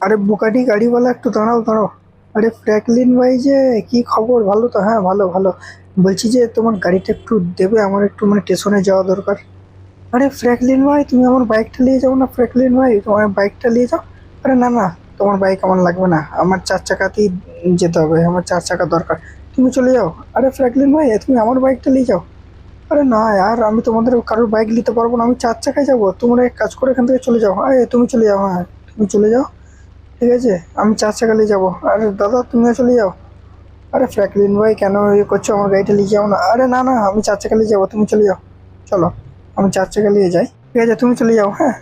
আরে বুকাটি গাড়িওয়ালা একটু দাঁড়াও দাঁড়াও। আরে ফ্র্যাঙ্কলিন ভাই যে, কি খবর? ভালো তো? হ্যাঁ ভালো ভালো। বলছি যে, তোমার গাড়িটা একটু দেবে, আমার একটু মানে স্টেশনে যাওয়া দরকার। আরে ফ্র্যাঙ্কলিন ভাই, তুমি আমার বাইকটা নিয়ে যাও না, ফ্র্যাঙ্কলিন ভাই, তোমার বাইকটা নিয়ে যাও। আরে না না, তোমার বাইক আমার লাগবে না, আমার চার চাকাতেই যেতে হবে, আমার চার চাকা দরকার। তুমি চলে যাও। আরে ফ্র্যাঙ্কলিন ভাই, তুমি আমার বাইকটা নিয়ে যাও। আরে না আর আমি তোমাদের কারোর বাইক নিতে পারব না, আমি চার চাকায় যাব। তোমরা এক কাজ করে, এখান থেকে চলে যাও। আরে তুমি চলে যাও হ্যাঁ তুমি চলে যাও। ঠিক আছে? আমি চার চাকালে যাব। আরে দাদা তুমিও চলে যাও। আরে ফ্র্যাঙ্কলিন ভাই, কেন ইয়ে করছ? আমার গাড়িটা নিয়ে যাও না। আরে না না, আমি চার চাকা নিয়ে যাব। তুমি চলে যাও। চলো, আমি চার চাকা নিয়ে যাই। ঠিক আছে, তুমি চলে যাও হ্যাঁ?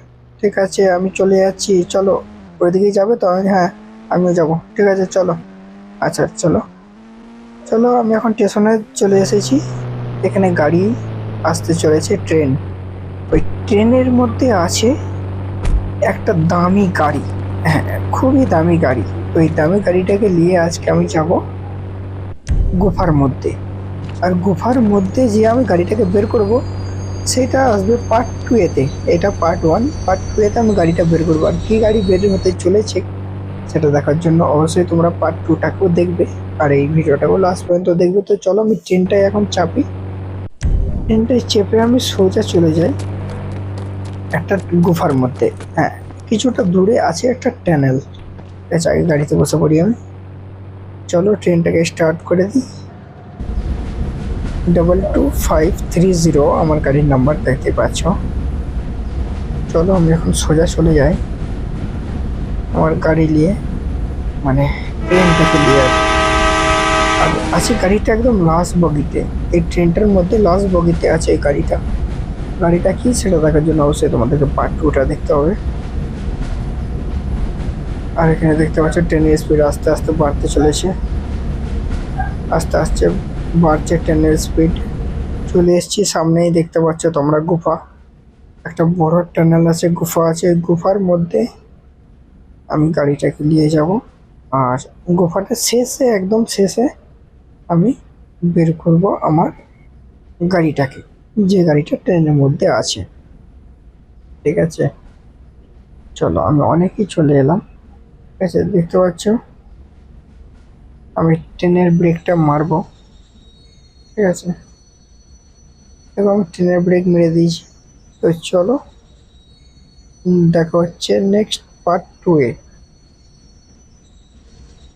ঠিক আছে, আমি চলে যাচ্ছি। চলো, ওইদিকেই যাবে তো? হ্যাঁ আমিও যাব। ঠিক আছে, চলো। আচ্ছা চলো। চলো, আমি এখন স্টেশনে চলে এসেছি। এখানে গাড়ি আসতে চলেছে, ট্রেন। ওই ট্রেনের মধ্যে আছে একটা দামি গাড়ি। খুবই দামি গাড়ি। ওই দামি গাড়িটাকে নিয়ে আজকে আমি যাব গুফার মধ্যে। আর গুফার মধ্যে যে আমি গাড়িটাকে বের করব, সেটা আসবে পার্ট টু এতে। এটা পার্ট ওয়ান পার্ট টু এতে আমি গাড়িটা বের করব। আর কী গাড়ি বের হতে চলেছে, সেটা দেখার জন্য অবশ্যই তোমরা পার্ট টুটাকেও দেখবে। আর এই ভিডিওটাকেও লাস্ট পর্যন্ত দেখবে। তো চলো, আমি ট্রেনটায় এখন চাপি। ট্রেনটায় চেপে আমি সোজা চলে যাই একটা গুফার মধ্যে। হ্যাঁ কিছুটা দূরে আছে একটা ট্যানেল আগে গাড়িতে বসে পড়ি আমি। চলো ট্রেনটাকে স্টার্ট করে দিই। Double two five three zero আমার গাড়ির নাম্বার দেখতে পাচ্ছ। চলো আমি এখন সোজা চলে যাই। আমার গাড়ি নিয়ে মানে ট্রেনটাকে নিয়ে। আর আছে গাড়িটা একদম লাস্ট বগিতে। এই ট্রেনটার মধ্যে লাস্ট বগিতে আছে এই গাড়িটা। গাড়িটা কি সেটা দেখার জন্য অবশ্যই তোমাদেরকে পার্ট টুটা দেখতে হবে। আর এখানে দেখতে পাচ্ছ ট্রেনের স্পিড আস্তে আস্তে বাড়তে চলেছে। আস্তে আস্তে বাড়ছে ট্রেনের স্পিড চলে এসেছি, সামনেই দেখতে পাচ্ছ তোমরা গুফা। একটা বড় টানেল আছে, গুফা আছে। গুফার মধ্যে আমি গাড়িটাকে নিয়ে যাব। আর গুফাটা শেষে, একদম শেষে আমি বের করব আমার গাড়িটাকে, যে গাড়িটা ট্রেনের মধ্যে আছে। ঠিক আছে? চলো, আমি অনেকই চলে এলাম। ঠিক আছে দেখতে পাচ্ছ? আমি ট্রেনের ব্রেকটা মারবো। ঠিক আছে? এবং ট্রেনের ব্রেক মেরে দিয়েছি। তো চলো, দেখা হচ্ছে নেক্সট পার্ট টু এ।